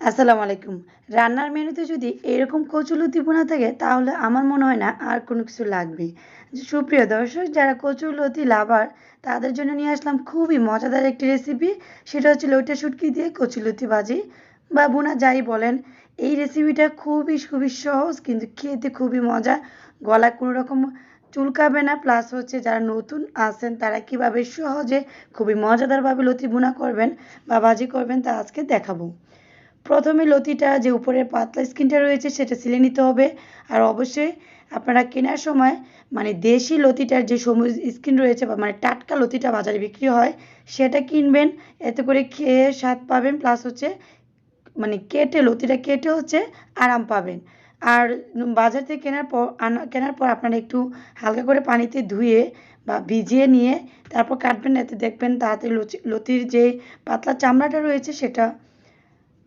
আসসালামু আলাইকুম। রান্নার মেনুতে যদি এরকম কচুলতি বোনা থাকে, তাহলে আমার মনে হয় না আর কোনো কিছু লাগবে। সুপ্রিয় দর্শক, যারা কচুলতি লাভার, তাদের জন্য নিয়ে আসলাম খুবই মজাদার একটি রেসিপি সেটা হচ্ছে লইটা শুটকি দিয়ে কচুলতি ভাজি বা বোনা যাই বলেন। এই রেসিপিটা খুবই খুবই সহজ, কিন্তু খেতে খুবই মজা। গলায় কোনো রকম চুলকাবে না। প্লাস হচ্ছে যারা নতুন আছেন, তারা কীভাবে সহজে খুবই মজাদারভাবে লতি বোনা করবেন বা ভাজি করবেন তা আজকে দেখাবো। প্রথমে লতিটা যে উপরের পাতলা স্কিনটা রয়েছে সেটা সিলে নিতে হবে। আর অবশ্যই আপনারা কেনার সময় মানে দেশি লতিটার যে সবুজ স্কিন রয়েছে বা মানে টাটকা লতিটা বাজারে বিক্রি হয়, সেটা কিনবেন। এতে করে খেয়ে স্বাদ পাবেন প্লাস হচ্ছে মানে কেটে, লতিটা কেটে হচ্ছে আরাম পাবেন। আর বাজার থেকে কেনার পর, আনা কেনার পর আপনারা একটু হালকা করে পানিতে ধুয়ে বা ভিজিয়ে নিয়ে তারপর কাটবেন। এতে দেখবেন তাড়াতাড়ি লতির যে পাতলা চামড়াটা রয়েছে সেটা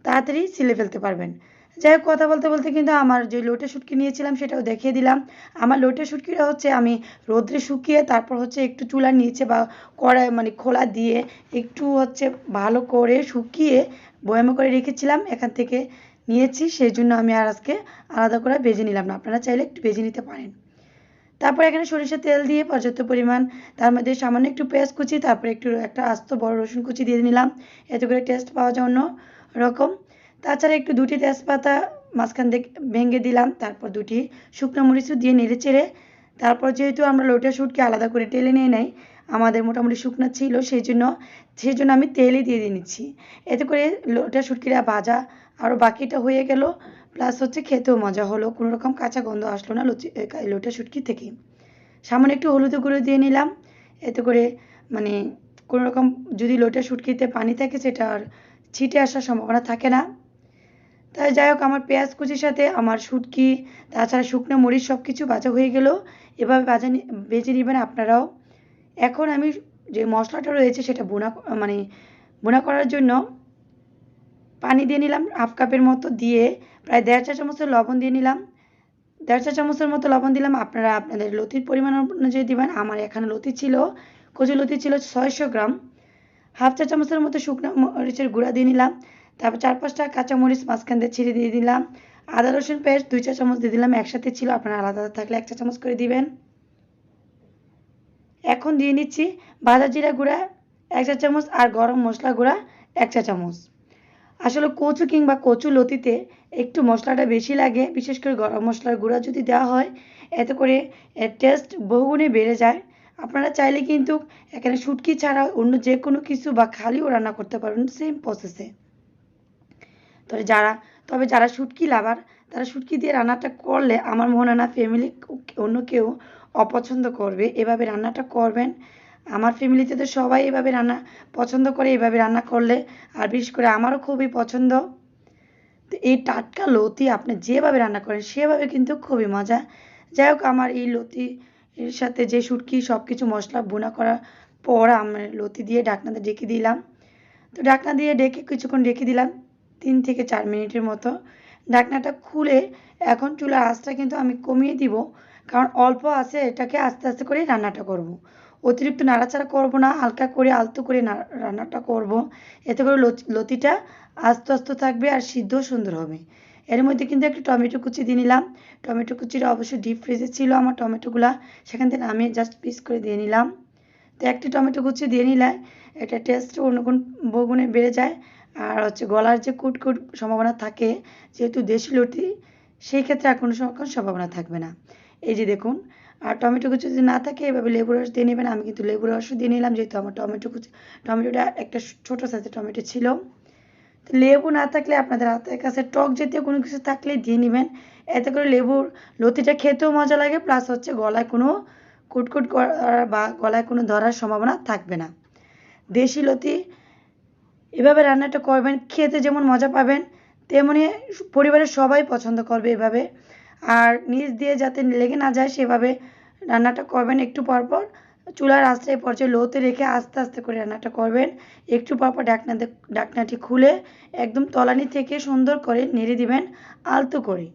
তাড়াতাড়ি ছিলে ফেলতে পারবেন। যাই হোক, কথা বলতে বলতে কিন্তু আমার যে লোটে শুটকি নিয়েছিলাম সেটাও দেখিয়ে দিলাম। আমার লোটে শুটকিটা হচ্ছে আমি রোদ্রে শুকিয়ে তারপর হচ্ছে একটু চুলার নিচে বা কড়াই মানে খোলা দিয়ে একটু হচ্ছে ভালো করে শুকিয়ে বয়ামে করে রেখেছিলাম, এখান থেকে নিয়েছি। সেই জন্য আমি আর আজকে আলাদা করে ভেজে নিলাম না। আপনারা চাইলে একটু ভেজে নিতে পারেন। তারপর এখানে সরিষার তেল দিয়ে পর্যাপ্ত পরিমাণ, তার মধ্যে সামান্য একটু পেঁয়াজ কুচি, তারপরে একটু একটা আস্ত বড় রসুন কুচি দিয়ে নিলাম। এতে করে টেস্ট পাওয়া যায় অন্য রকম। তাছাড়া একটু দুটি তেজপাতা মাঝখান থেকে ভেঙে দিলাম, তারপর দুটি শুকনো মরিচও দিয়ে নেড়ে চেড়ে তারপর যেহেতু আমরা লোটা শুটকে আলাদা করে টেলে নিয়ে নেই, আমাদের মোটামুটি শুকনো ছিল সেই জন্য সেই জন্য আমি তেলই দিয়ে দিয়ে নিচ্ছি। এতে করে লোটা শুটকিটা ভাজা আরও বাকিটা হয়ে গেল প্লাস হচ্ছে খেতেও মজা হলো, কোনো রকম কাঁচা গন্ধ আসলো না লুচি লোটা শুটকি থেকে। সামান্য একটু হলুদ গুঁড়ো দিয়ে নিলাম, এতে করে মানে কোনো রকম যদি লোটা শুটকিতে পানি থাকে সেটা আর ছিটে আসার সম্ভাবনা থাকে না। তাই যাই হোক, আমার পেঁয়াজ কুচির সাথে, আমার শুটকি, তাছাড়া শুকনো মরিচ সব কিছু ভাজা হয়ে গেল। এভাবে ভাজা ভেজে নেবেন আপনারাও। এখন আমি যে মশলাটা রয়েছে, সেটা বোনা মানে বোনা করার জন্য পানি দিয়ে নিলাম হাফ কাপের মতো দিয়ে প্রায় দেড় চা চামচের লবণ দিয়ে নিলাম। দেড় চা চামচের মতো লবণ দিলাম। আপনারা আপনাদের লতির পরিমাণ অনুযায়ী দিবেন। আমার এখানে লতি ছিল কচু লতি ছিল ছয়শো গ্রাম। হাফ চা চামচের মতো শুকনো মরিচের গুঁড়া দিয়ে নিলাম। তারপর চার পাঁচটা কাঁচামরিচ মাঝখান দিয়ে ছিঁড়ে দিয়ে দিলাম। আদা, রসুন পেস্ট দুই চা চামচ দিয়ে দিলাম, একসাথে ছিল, আপনারা আলাদা আলাদা থাকলে এক চা চামচ করে দিবেন। এখন দিয়ে নিচ্ছি ভাজা জিরা গুঁড়া, এক চা চামচ আর গরম মশলা গুঁড়া, এক চা চামচ। আসলে কচু কিংবা কচু লতিতে একটু মশলাটা বেশি লাগে, বিশেষ করে গরম মশলার গুঁড়া যদি দেওয়া হয়, এতে করে এর টেস্ট বহুগুণে বেড়ে যায়। আপনারা চাইলে কিন্তু এখানে শুটকি ছাড়া অন্য যে কোনো কিছু বা খালিও রান্না করতে পারবেন সেম প্রসেসে তবে যারা তবে যারা শুটকি লাভার, তারা শুটকি দিয়ে রান্নাটা করলে আমার মনে হয় না ফ্যামিলি অন্য কেউ অপছন্দ করবে। এভাবে রান্নাটা করবেন। আমার ফ্যামিলিতে তো সবাই এভাবে রান্না পছন্দ করে, এভাবে রান্না করলে আর বিশেষ করে আমারও খুবই পছন্দ। তো এই টাটকা লতি আপনি যেভাবে রান্না করেন, সেভাবে কিন্তু খুবই মজা। যাই হোক, আমার এই লতি এর সাথে যে শুটকি সব কিছু মশলা বোনা করার পর আমি লতি দিয়ে ঢাকনাতে ডেকে দিলাম। তো ঢাকনা দিয়ে ডেকে কিছুক্ষণ রেখে দিলাম। তিন থেকে চার মিনিটের মতো। ঢাকনাটা খুলে এখন চুলার আঁচটা কিন্তু আমি কমিয়ে দিব, কারণ অল্প আছে, এটাকে আস্তে আস্তে করে রান্নাটা করব। অতিরিক্ত নাড়াচাড়া করব না, হালকা করে আলতো করে রান্নাটা করব। এতে করে লতিটা আস্তে আস্তে থাকবে আর সিদ্ধ সুন্দর হবে। এর মধ্যে কিন্তু একটু টমেটো কুচি দিয়ে নিলাম। টমেটো কুচিটা অবশ্যই ডিপ ফ্রিজে ছিল আমার টমেটোগুলা, সেখান থেকে আমি জাস্ট পিস করে দিয়ে নিলাম। তো একটি টমেটো কুচি দিয়ে নিলে, এটা টেস্ট কোন বগুনে বেড়ে যায়। আর হচ্ছে গলার যে কুটকুট সম্ভাবনা থাকে, যেহেতু দেশি লতি সেই ক্ষেত্রে আর কোনো সম্ভাবনা থাকবে না। এই যে দেখুন, আর টমেটো কুচি যদি না থাকে, এভাবে লেবু রস দিয়ে নেবেন। আমি কিন্তু লেবু রসও দিয়ে নিলাম, যেহেতু আমার টমেটো কুচি, টমেটোটা একটা ছোটো সাইজের টমেটো ছিল। তো লেবু না থাকলে আপনাদের হাতের কাছে টক জাতীয় কোনো কিছু থাকলে দিয়ে নেবেন। এতে করে লেবুর লতিটা খেতেও মজা লাগে প্লাস হচ্ছে গলায় কোনো কুটকুট করার বা গলায় কোনো ধরার সম্ভাবনা থাকবে না। দেশি লতি এভাবে রান্নাটা করবেন, খেতে যেমন মজা পাবেন, তেমনি পরিবারের সবাই পছন্দ করবে এভাবে। আর নিচ দিয়ে যাতে লেগে না যায় সেভাবে রান্নাটা করবেন একটু পরপর। চুলার আস্তে পর্যায়ে লোতে রেখে আস্তে আস্তে করে রান্নাটা করবেন। একটু পরপর ডাকনা ডাকনাটি খুলে একদম তলানি থেকে সুন্দর করে নেড়ে দিবেন, আলতো করে।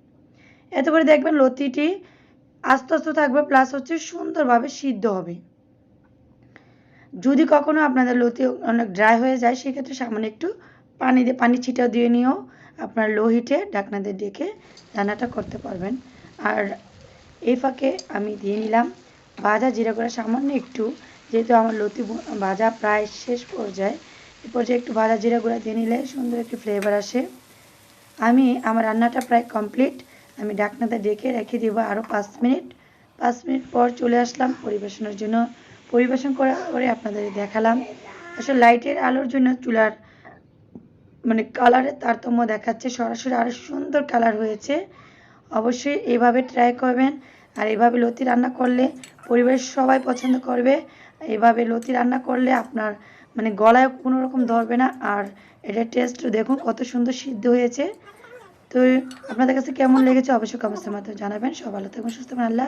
এত করে দেখবেন লতিটি আস্তে আস্তে থাকবে প্লাস হচ্ছে সুন্দরভাবে সিদ্ধ হবে। যদি কখনো আপনাদের লতি অনেক ড্রাই হয়ে যায়, সেক্ষেত্রে সামান্য একটু পানি দিয়ে, পানি ছিটা দিয়ে নিয়েও আপনার লো হিটে দিয়ে ডেকে রান্নাটা করতে পারবেন। আর এই ফাঁকে আমি দিয়ে নিলাম ভাজা জিরা গুঁড়া, সামান্য একটু, যেহেতু আমার লতি ভাজা প্রায় শেষ পর্যায়ে এই পর্যায়ে একটু ভাজা জিরা গুঁড়া দিয়ে নিলে সুন্দর একটি ফ্লেভার আসে। আমি, আমার রান্নাটা প্রায় কমপ্লিট আমি ঢাকনাতে ডেকে রেখে দিব আরও পাঁচ মিনিট। পাঁচ মিনিট পর চলে আসলাম পরিবেশনের জন্য। পরিবেশন করার পরে আপনাদের দেখালাম। আসলে লাইটের আলোর জন্য চুলার মানে কালারের তারতম্য দেখাচ্ছে। সরাসরি আরও সুন্দর কালার হয়েছে। অবশ্যই এভাবে ট্রাই করবেন। আর এভাবে লতি রান্না করলে পরিবেশ সবাই পছন্দ করবে। এভাবে লতি রান্না করলে আপনার মানে গলায় কোনো রকম ধরবে না। আর এটার টেস্ট দেখুন কত সুন্দর সিদ্ধ হয়েছে। তো আপনাদের কাছে কেমন লেগেছে অবশ্যই কমেন্টের মাধ্যমে জানাবেন। সব ভালো থাকবেন, সুস্থ আল্লাহ